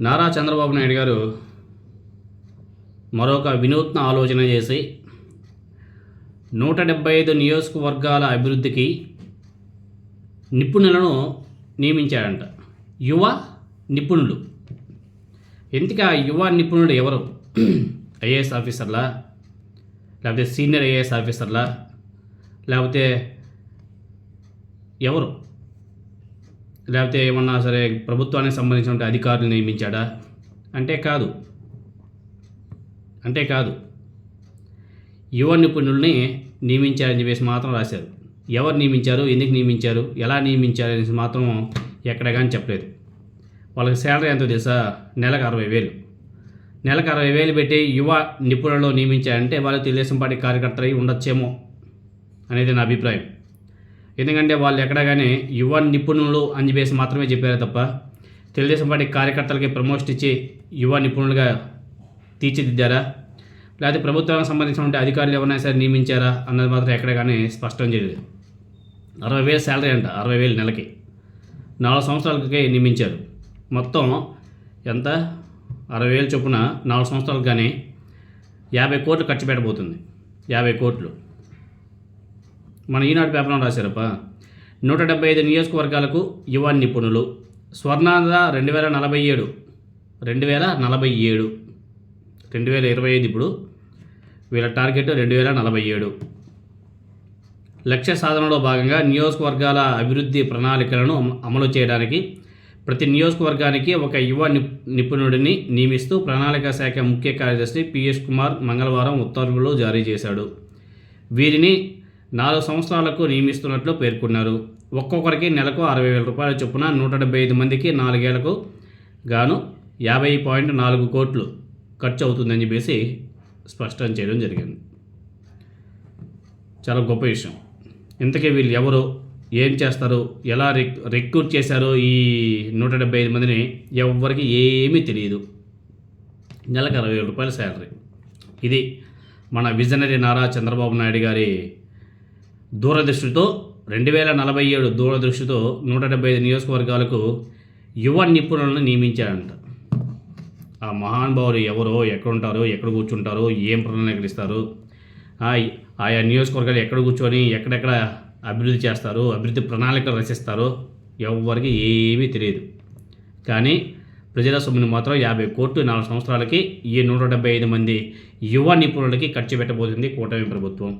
నారా చంద్రబాబు నాయుడు గారు మరొక వినూత్న ఆలోచన చేసి నూట డెబ్బై ఐదు నియోజకవర్గాల అభివృద్ధికి నిపుణులను నియమించాడంట. యువ నిపుణులు. ఎందుకు ఆ యువ నిపుణుడు ఎవరు? ఐఏఎస్ ఆఫీసర్లా? లేకపోతే సీనియర్ ఐఏఎస్ ఆఫీసర్లా? లేకపోతే ఎవరు? లేకపోతే ఏమన్నా సరే ప్రభుత్వానికి సంబంధించిన అధికారులు నియమించాడా? అంటే కాదు. అంటే కాదు. యువ నిపుణుల్ని నియమించారని చెప్పేసి మాత్రం రాశారు. ఎవరు నియమించారు? ఎందుకు నియమించారు? ఎలా నియమించారు అనేసి మాత్రం ఎక్కడ కానీ చెప్పలేదు. వాళ్ళకి శాలరీ ఎంతో తెలుసా? నెలకు అరవై వేలు. నెలకు అరవై వేలు పెట్టి యువ నిపుణులు నియమించారంటే వాళ్ళు తెలుగుదేశం పార్టీ కార్యకర్తలు అయి ఉండొచ్చేమో అనేది నా అభిప్రాయం. ఎందుకంటే వాళ్ళు ఎక్కడ కానీ యువ నిపుణులు అని చెప్పేసి మాత్రమే చెప్పారు తప్ప తెలుగుదేశం పార్టీ కార్యకర్తలకి ప్రమోషన్ ఇచ్చి యువ నిపుణులుగా తీర్చిదిద్దారా? లేకపోతే ప్రభుత్వానికి సంబంధించిన అధికారులు ఎవరైనా సరే నియమించారా అన్నది మాత్రం ఎక్కడ కానీ స్పష్టం చేయలేదు. అరవై వేలు శాలరీ అంట అరవై వేలు నెలకి. నాలుగు సంవత్సరాలకే నియమించారు. మొత్తం ఎంత? అరవై వేలు చొప్పున నాలుగు సంవత్సరాలకు కానీ యాభై కోట్లు ఖర్చు పెట్టబోతుంది. యాభై కోట్లు. మన ఈనాడు పేపర్లో రాశారప్పా నూట డెబ్బై ఐదు నియోజకవర్గాలకు యువ నిపుణులు. స్వర్ణాంధ్ర రెండు వేల నలభై ఏడు రెండు వేల నలభై ఏడు రెండు వేల ఇరవై ఐదు ఇప్పుడు వీళ్ళ టార్గెట్ రెండు వేల నలభై ఏడు. లక్ష్య సాధనలో భాగంగా నియోజకవర్గాల అభివృద్ధి ప్రణాళికలను అమలు చేయడానికి ప్రతి నియోజకవర్గానికి ఒక యువ నిపుణుడిని నియమిస్తూ ప్రణాళిక శాఖ ముఖ్య కార్యదర్శి పిఎస్ కుమార్ మంగళవారం ఉత్తర్వులు జారీ చేశాడు. వీరిని నాలుగు సంవత్సరాలకు నియమిస్తున్నట్లు పేర్కొన్నారు. ఒక్కొక్కరికి నెలకు అరవై వేల రూపాయల చొప్పున నూట డెబ్బై ఐదు మందికి నాలుగేళ్ళకు గాను యాభై పాయింట్ నాలుగు కోట్లు ఖర్చు అవుతుందని చెప్పేసి స్పష్టం చేయడం జరిగింది. చాలా గొప్ప విషయం. ఇంతకీ వీళ్ళు ఎవరు? ఏం చేస్తారు? ఎలా రిక్ రిక్రూట్ చేశారో ఈ నూట డెబ్బై ఐదు మందిని? ఎవరికి ఏమీ తెలియదు. నెలకు అరవై వేల రూపాయల శాలరీ. ఇది మన విజనరీ నారా చంద్రబాబు నాయుడు గారి దూరదృష్టితో రెండు వేల నలభై ఏడు దూరదృష్టితో నూట డెబ్బై ఐదు నియోజకవర్గాలకు యువ నిపుణులను నియమించారంట ఆ మహానుభావులు ఎవరో ఎక్కడ ఉంటారో ఎక్కడ కూర్చుంటారో ఏం ప్రణాళికలు ఆయా నియోజకవర్గాలు ఎక్కడ కూర్చొని ఎక్కడెక్కడ అభివృద్ధి చేస్తారు అభివృద్ధి ప్రణాళికలు రచిస్తారో ఎవరికి ఏమీ తెలియదు. కానీ ప్రజల సొమ్ముని మాత్రం యాభై కోట్లు నాలుగు సంవత్సరాలకి ఈ నూట డెబ్బై ఐదు మంది యువ నిపుణులకి ఖర్చు పెట్టబోతుంది కూటమి ప్రభుత్వం.